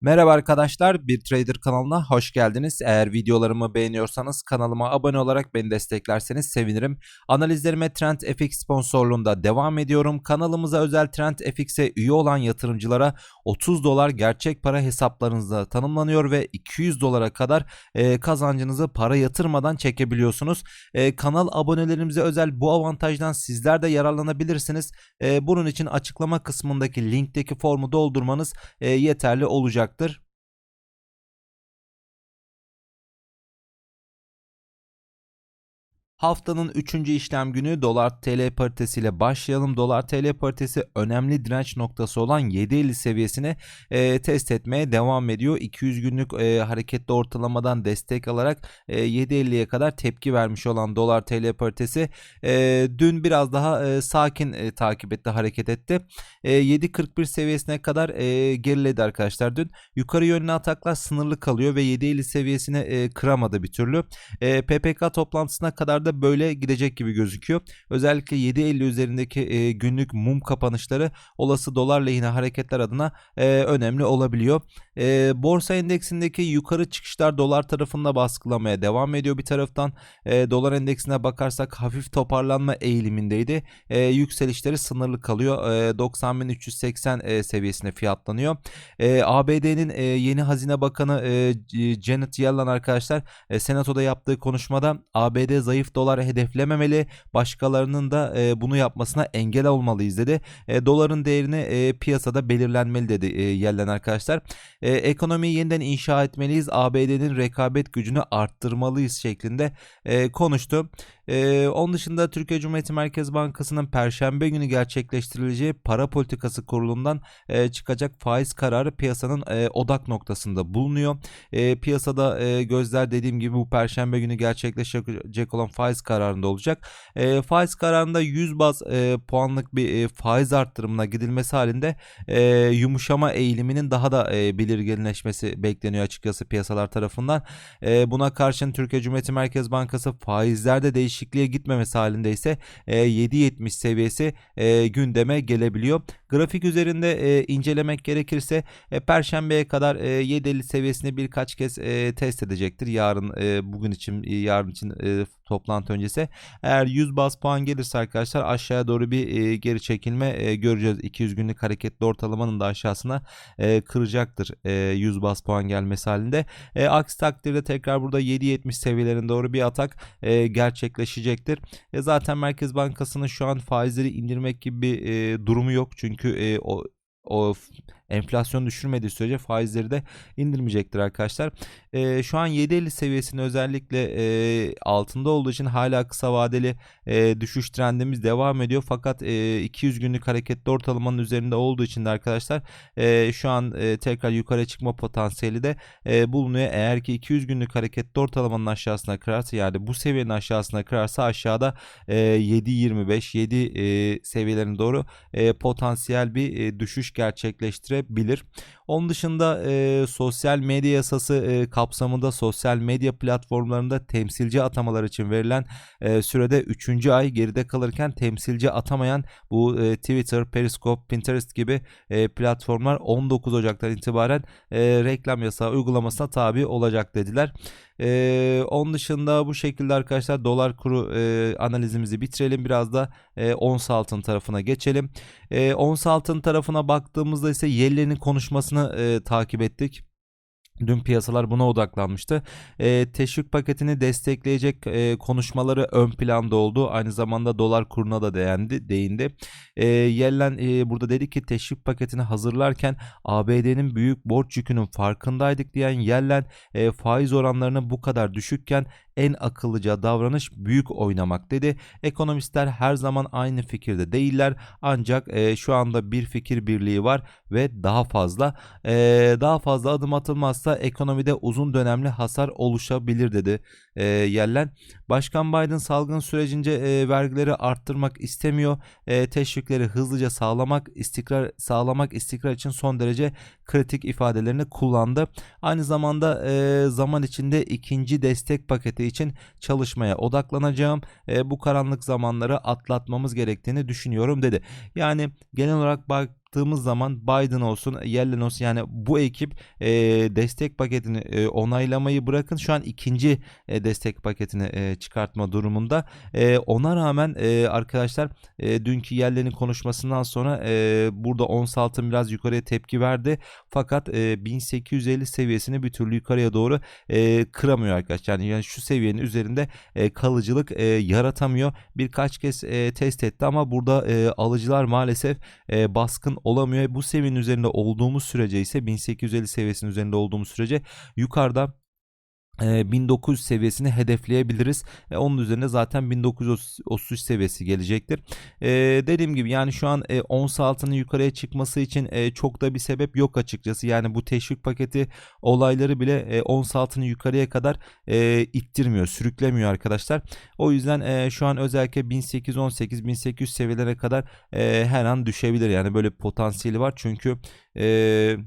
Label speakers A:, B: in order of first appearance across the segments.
A: Merhaba arkadaşlar, Bir Trader kanalına hoş geldiniz. Eğer videolarımı beğeniyorsanız kanalıma abone olarak beni desteklerseniz sevinirim. Analizlerime Trend FX sponsorluğunda devam ediyorum. Kanalımıza özel Trend FX'e üye olan yatırımcılara 30 dolar gerçek para hesaplarınızda tanımlanıyor ve 200 dolara kadar e, kazancınızı para yatırmadan çekebiliyorsunuz. E, kanal abonelerimize özel bu avantajdan sizler de yararlanabilirsiniz. E, bunun için açıklama kısmındaki linkteki formu doldurmanız e, yeterli olacak olacaktır. Haftanın 3. işlem günü dolar TL paritesiyle başlayalım. Dolar TL paritesi önemli direnç noktası olan 7.50 seviyesini e, test etmeye devam ediyor. 200 günlük e, hareketli ortalamadan destek alarak e, 7.50'ye kadar tepki vermiş olan dolar TL paritesi e, dün biraz daha e, sakin e, takip etti, hareket etti. E, 7.41 seviyesine kadar e, geriledi arkadaşlar dün. Yukarı yönlü ataklar sınırlı kalıyor ve 7.50 seviyesini e, kıramadı bir türlü. E, PPK toplantısına kadar da da böyle gidecek gibi gözüküyor. Özellikle 7.50 üzerindeki e, günlük mum kapanışları olası dolar lehine hareketler adına e, önemli olabiliyor. E, borsa endeksindeki yukarı çıkışlar dolar tarafında baskılamaya devam ediyor bir taraftan. E, dolar endeksine bakarsak hafif toparlanma eğilimindeydi. E, yükselişleri sınırlı kalıyor. E, 90.380 e, seviyesine fiyatlanıyor. E, ABD'nin e, yeni hazine bakanı e, Janet Yellen arkadaşlar e, senatoda yaptığı konuşmada ABD zayıf dolar hedeflememeli. Başkalarının da e, bunu yapmasına engel olmalıyız dedi. E, doların değerini e, piyasada belirlenmeli dedi e, Yellen arkadaşlar. E, ekonomiyi yeniden inşa etmeliyiz. ABD'nin rekabet gücünü arttırmalıyız şeklinde e, konuştu. Ee, onun dışında Türkiye Cumhuriyeti Merkez Bankası'nın Perşembe günü gerçekleştirileceği para politikası kurulundan e, çıkacak faiz kararı piyasanın e, odak noktasında bulunuyor. E, piyasada e, gözler dediğim gibi bu Perşembe günü gerçekleşecek olan faiz kararında olacak. E, faiz kararında 100 baz e, puanlık bir e, faiz arttırımına gidilmesi halinde e, yumuşama eğiliminin daha da e, belirginleşmesi bekleniyor açıkçası piyasalar tarafından. E, buna karşın Türkiye Cumhuriyeti Merkez Bankası faizlerde değiş değişikliğe gitmemesi halinde ise e, 7.70 seviyesi e, gündeme gelebiliyor. Grafik üzerinde e, incelemek gerekirse e, Perşembeye kadar e, 7.50 seviyesini birkaç kez e, test edecektir. Yarın e, bugün için e, yarın için e, toplantı öncesi. Eğer 100 bas puan gelirse arkadaşlar aşağıya doğru bir e, geri çekilme e, göreceğiz. 200 günlük hareketli ortalamanın da aşağısına e, kıracaktır e, 100 bas puan gelmesi halinde. E, aksi takdirde tekrar burada 7.70 seviyelerine doğru bir atak e, gerçekleşecektir. E, zaten Merkez Bankası'nın şu an faizleri indirmek gibi bir e, durumu yok. Çünkü e, o o enflasyon düşürmediği sürece faizleri de indirmeyecektir arkadaşlar. E, şu an 7.50 seviyesinin özellikle e, altında olduğu için hala kısa vadeli e, düşüş trendimiz devam ediyor. Fakat e, 200 günlük hareketli ortalamanın üzerinde olduğu için de arkadaşlar e, şu an e, tekrar yukarı çıkma potansiyeli de e, bulunuyor. Eğer ki 200 günlük hareketli ortalamanın aşağısına kırarsa yani bu seviyenin aşağısına kırarsa aşağıda e, 7.25 7 e, seviyelerine doğru e, potansiyel bir e, düşüş gerçekleştirebilir. Onun dışında e, sosyal medya yasası e, kapsamında sosyal medya platformlarında temsilci atamalar için verilen e, sürede 3. ay geride kalırken temsilci atamayan bu e, Twitter, Periscope, Pinterest gibi e, platformlar 19 Ocak'tan itibaren e, reklam yasağı uygulamasına tabi olacak dediler. Ee, onun dışında bu şekilde arkadaşlar dolar kuru e, analizimizi bitirelim. Biraz da e, ons altın tarafına geçelim. E, ons altın tarafına baktığımızda ise Yellen'in konuşmasını e, takip ettik. Dün piyasalar buna odaklanmıştı. E, teşvik paketini destekleyecek e, konuşmaları ön planda oldu. Aynı zamanda dolar kuruna da değindi, değindi. E, Yellen e, burada dedi ki teşvik paketini hazırlarken ABD'nin büyük borç yükünün farkındaydık diyen Yellen e, faiz oranlarını bu kadar düşükken en akıllıca davranış büyük oynamak dedi. Ekonomistler her zaman aynı fikirde değiller ancak e, şu anda bir fikir birliği var ve daha fazla e, daha fazla adım atılmazsa ekonomide uzun dönemli hasar oluşabilir dedi e, Yellen. Başkan Biden salgın sürecince e, vergileri arttırmak istemiyor. E, teşvikleri hızlıca sağlamak, istikrar sağlamak istikrar için son derece kritik ifadelerini kullandı. Aynı zamanda e, zaman içinde ikinci destek paketi için çalışmaya odaklanacağım. E, bu karanlık zamanları atlatmamız gerektiğini düşünüyorum dedi. Yani genel olarak bak baktığımız zaman Biden olsun, Yellen olsun yani bu ekip e, destek paketini e, onaylamayı bırakın şu an ikinci e, destek paketini e, çıkartma durumunda. E, ona rağmen e, arkadaşlar e, dünkü Yellen'in konuşmasından sonra e, burada ons altın biraz yukarıya tepki verdi. Fakat e, 1850 seviyesini bir türlü yukarıya doğru e, kıramıyor arkadaşlar. Yani, yani şu seviyenin üzerinde e, kalıcılık e, yaratamıyor. Birkaç kez e, test etti ama burada e, alıcılar maalesef e, baskın olamıyor. Bu seviyenin üzerinde olduğumuz sürece ise 1850 seviyesinin üzerinde olduğumuz sürece yukarıda 1900 seviyesini hedefleyebiliriz. E, onun üzerine zaten 1933 seviyesi gelecektir. E, dediğim gibi yani şu an e, ons altının yukarıya çıkması için e, çok da bir sebep yok açıkçası. Yani bu teşvik paketi olayları bile e, ons altını yukarıya kadar e, ittirmiyor, sürüklemiyor arkadaşlar. O yüzden e, şu an özellikle 1818-1800 seviyelere kadar e, her an düşebilir. Yani böyle potansiyeli var çünkü eee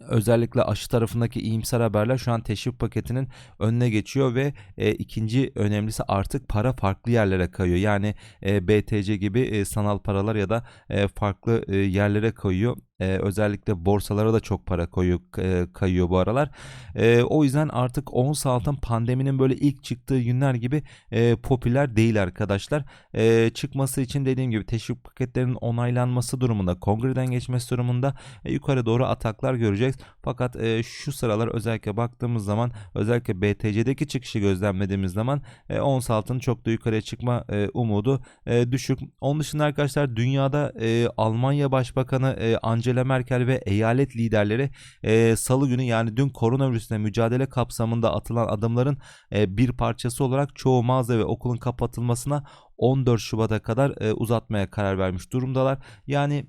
A: özellikle aşı tarafındaki iyimser haberler şu an teşvik paketinin önüne geçiyor ve e, ikinci önemlisi artık para farklı yerlere kayıyor. Yani e, BTC gibi e, sanal paralar ya da e, farklı e, yerlere kayıyor. E, özellikle borsalara da çok para koyuyor, e, kayıyor bu aralar. E, o yüzden artık ons altın pandeminin böyle ilk çıktığı günler gibi e, popüler değil arkadaşlar. E, çıkması için dediğim gibi teşvik paketlerinin onaylanması durumunda, kongreden geçmesi durumunda e, yukarı doğru ataklar göreceğiz. Fakat e, şu sıralar özellikle baktığımız zaman özellikle BTC'deki çıkışı gözlemlediğimiz zaman e, ons altın çok da yukarıya çıkma e, umudu e, düşük. Onun dışında arkadaşlar dünyada e, Almanya Başbakanı e, Angela Angela Merkel ve eyalet liderleri e, salı günü yani dün koronavirüsle mücadele kapsamında atılan adımların e, bir parçası olarak çoğu mağaza ve okulun kapatılmasına 14 Şubat'a kadar e, uzatmaya karar vermiş durumdalar. Yani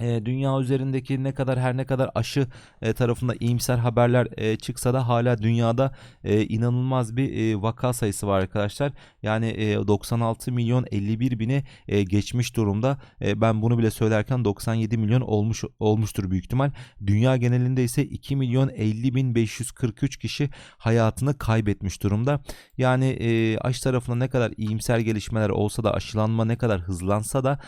A: e, dünya üzerindeki ne kadar her ne kadar aşı e, tarafında iyimser haberler e, çıksa da hala dünyada e, inanılmaz bir vaka sayısı var arkadaşlar. Yani e, 96 milyon 51 bini geçmiş durumda. Ben bunu bile söylerken 97 milyon olmuş olmuştur büyük ihtimal. Dünya genelinde ise 2 milyon 50 bin 543 kişi hayatını kaybetmiş durumda. Yani aşı tarafında ne kadar iyimser gelişmeler olsa da aşılanma ne kadar hızlansa da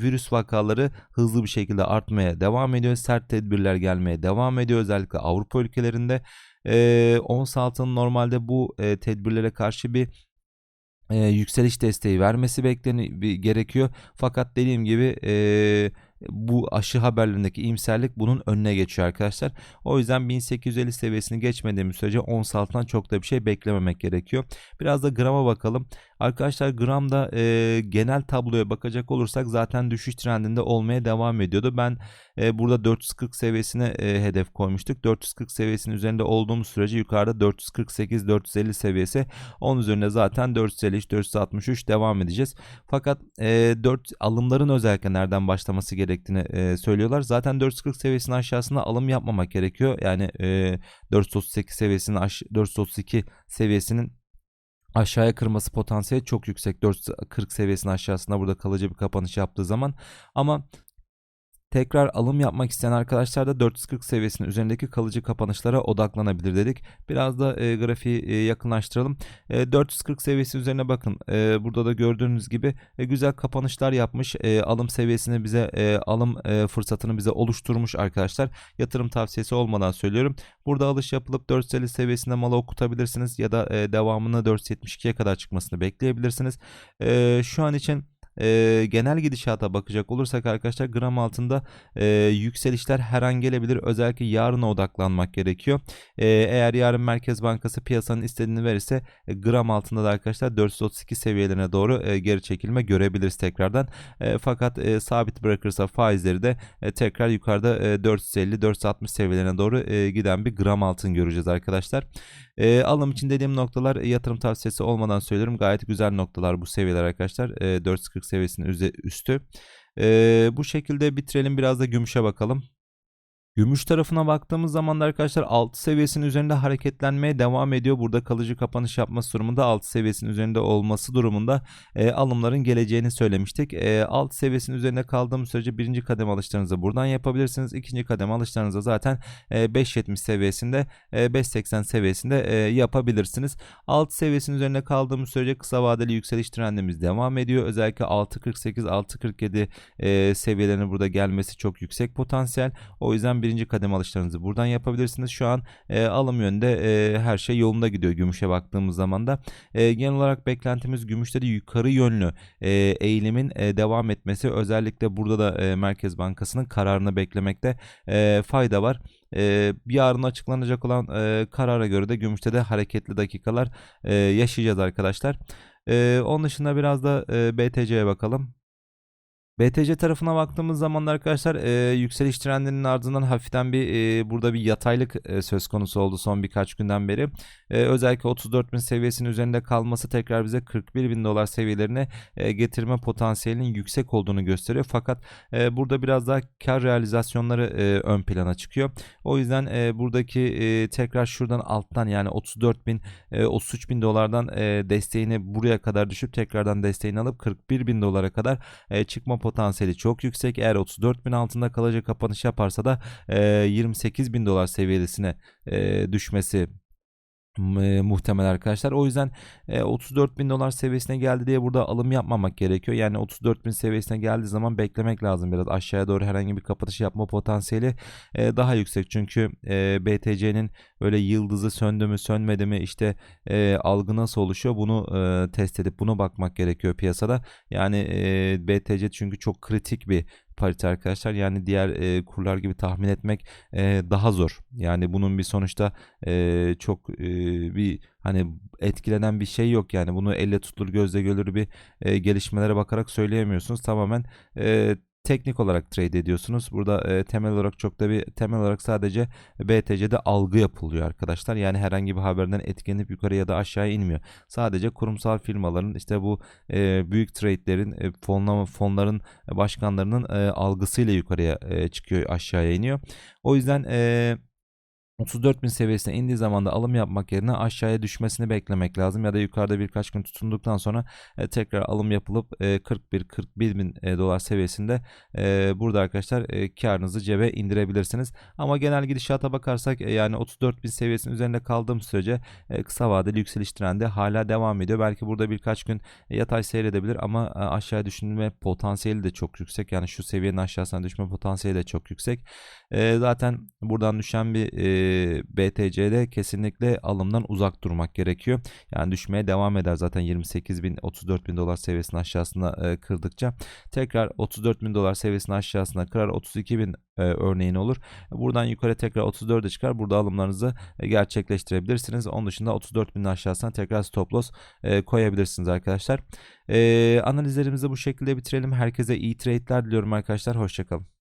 A: virüs vakaları hızlı hızlı bir şekilde artmaya devam ediyor. Sert tedbirler gelmeye devam ediyor özellikle Avrupa ülkelerinde. E, ons altının normalde bu e, tedbirlere karşı bir e, yükseliş desteği vermesi bekleniyor gerekiyor. Fakat dediğim gibi e, bu aşı haberlerindeki iyimserlik bunun önüne geçiyor arkadaşlar. O yüzden 1850 seviyesini geçmediğimiz sürece ons altından çok da bir şey beklememek gerekiyor. Biraz da grama bakalım. Arkadaşlar gramda e, genel tabloya bakacak olursak zaten düşüş trendinde olmaya devam ediyordu. Ben e, burada 440 seviyesine e, hedef koymuştuk. 440 seviyesinin üzerinde olduğumuz sürece yukarıda 448-450 seviyesi. Onun üzerinde zaten 453-463 devam edeceğiz. Fakat e, 4 alımların özellikle nereden başlaması gerektiğini e, söylüyorlar. Zaten 440 seviyesinin aşağısına alım yapmamak gerekiyor. Yani e, 438 seviyesinin 432 seviyesinin aşağıya kırması potansiyeli çok yüksek. 440 seviyesinin aşağısında burada kalıcı bir kapanış yaptığı zaman ama Tekrar alım yapmak isteyen arkadaşlar da 440 seviyesinin üzerindeki kalıcı kapanışlara odaklanabilir dedik. Biraz da e, grafiği e, yakınlaştıralım. E, 440 seviyesi üzerine bakın. E, burada da gördüğünüz gibi e, güzel kapanışlar yapmış. E, alım seviyesini bize e, alım e, fırsatını bize oluşturmuş arkadaşlar. Yatırım tavsiyesi olmadan söylüyorum. Burada alış yapılıp 450 seviyesinde malı okutabilirsiniz ya da e, devamını 472'ye kadar çıkmasını bekleyebilirsiniz. E, şu an için e, genel gidişata bakacak olursak arkadaşlar gram altında e, yükselişler her an gelebilir. Özellikle yarına odaklanmak gerekiyor. E, eğer yarın Merkez Bankası piyasanın istediğini verirse e, gram altında da arkadaşlar 432 seviyelerine doğru e, geri çekilme görebiliriz tekrardan. E, fakat e, sabit bırakırsa faizleri de e, tekrar yukarıda e, 450-460 seviyelerine doğru e, giden bir gram altın göreceğiz arkadaşlar. E, alım için dediğim noktalar yatırım tavsiyesi olmadan söylüyorum. Gayet güzel noktalar bu seviyeler arkadaşlar. E, 440 seviyesinin üstü. E, bu şekilde bitirelim biraz da gümüşe bakalım. Gümüş tarafına baktığımız zaman da arkadaşlar 6 seviyesinin üzerinde hareketlenmeye devam ediyor. Burada kalıcı kapanış yapması durumunda 6 seviyesinin üzerinde olması durumunda e, alımların geleceğini söylemiştik. E, 6 seviyesinin üzerinde kaldığımız sürece birinci kademe alışlarınızı buradan yapabilirsiniz. İkinci kademe alışlarınızı zaten e, 5.70 seviyesinde e, 5.80 seviyesinde e, yapabilirsiniz. 6 seviyesinin üzerinde kaldığımız sürece kısa vadeli yükseliş trendimiz devam ediyor. Özellikle 6.48 6.47 e, seviyelerinin burada gelmesi çok yüksek potansiyel. O yüzden birinci kademe alışlarınızı buradan yapabilirsiniz. Şu an e, alım yönde e, her şey yolunda gidiyor gümüşe baktığımız zaman da. E, genel olarak beklentimiz gümüşte de yukarı yönlü e, eğilimin e, devam etmesi. Özellikle burada da e, Merkez Bankası'nın kararını beklemekte e, fayda var. E, yarın açıklanacak olan e, karara göre de gümüşte de hareketli dakikalar e, yaşayacağız arkadaşlar. E, onun dışında biraz da e, BTC'ye bakalım. BTC tarafına baktığımız zaman da arkadaşlar e, yükseliş trendinin ardından hafiften bir e, burada bir yataylık e, söz konusu oldu son birkaç günden beri. E, özellikle 34.000 seviyesinin üzerinde kalması tekrar bize 41.000 dolar seviyelerine e, getirme potansiyelinin yüksek olduğunu gösteriyor. Fakat e, burada biraz daha kar realizasyonları e, ön plana çıkıyor. O yüzden e, buradaki e, tekrar şuradan alttan yani 34.000 e, 33.000 dolardan e, desteğini buraya kadar düşüp tekrardan desteğini alıp 41.000 dolara kadar e, çıkma potansiyeli çok yüksek. Eğer 34 bin altında kalıcı kapanış yaparsa da e, 28 bin dolar seviyesine e, düşmesi e, muhtemel arkadaşlar. O yüzden e, 34 bin dolar seviyesine geldi diye burada alım yapmamak gerekiyor. Yani 34 bin seviyesine geldiği zaman beklemek lazım biraz. Aşağıya doğru herhangi bir kapatış yapma potansiyeli e, daha yüksek. Çünkü e, BTC'nin öyle yıldızı söndü mü sönmedi mi işte e, algı nasıl oluşuyor bunu e, test edip buna bakmak gerekiyor piyasada. Yani e, BTC çünkü çok kritik bir parite arkadaşlar. Yani diğer e, kurlar gibi tahmin etmek e, daha zor. Yani bunun bir sonuçta e, çok e, bir hani etkilenen bir şey yok yani. Bunu elle tutulur gözle görülür bir e, gelişmelere bakarak söyleyemiyorsunuz. Tamamen e, teknik olarak trade ediyorsunuz. Burada e, temel olarak çok da bir temel olarak sadece BTC'de algı yapılıyor arkadaşlar. Yani herhangi bir haberden etkilenip yukarı ya da aşağı inmiyor. Sadece kurumsal firmaların işte bu e, büyük trade'lerin e, fonlama fonların başkanlarının e, algısıyla yukarıya e, çıkıyor aşağıya iniyor. O yüzden e, 34.000 seviyesine indiği zaman da alım yapmak yerine aşağıya düşmesini beklemek lazım ya da yukarıda birkaç gün tutunduktan sonra e, tekrar alım yapılıp e, 41-41 bin e, dolar seviyesinde e, burada arkadaşlar e, karınızı cebe indirebilirsiniz. Ama genel gidişata bakarsak e, yani 34.000 seviyesinin üzerinde kaldığım sürece e, kısa vadeli yükseliş trendi hala devam ediyor. Belki burada birkaç gün e, yatay seyredebilir ama e, aşağıya düşünme potansiyeli de çok yüksek. Yani şu seviyenin aşağısına düşme potansiyeli de çok yüksek. E, zaten buradan düşen bir e, BTC'de kesinlikle alımdan uzak durmak gerekiyor. Yani düşmeye devam eder zaten 28 bin 34 bin dolar seviyesinin aşağısına e, kırdıkça. Tekrar 34 bin dolar seviyesinin aşağısına kırar 32 bin e, örneğin olur. Buradan yukarı tekrar 34'e çıkar. Burada alımlarınızı e, gerçekleştirebilirsiniz. Onun dışında 34 binin aşağısına tekrar stop loss e, koyabilirsiniz arkadaşlar. E, analizlerimizi bu şekilde bitirelim. Herkese iyi trade'ler diliyorum arkadaşlar. Hoşçakalın.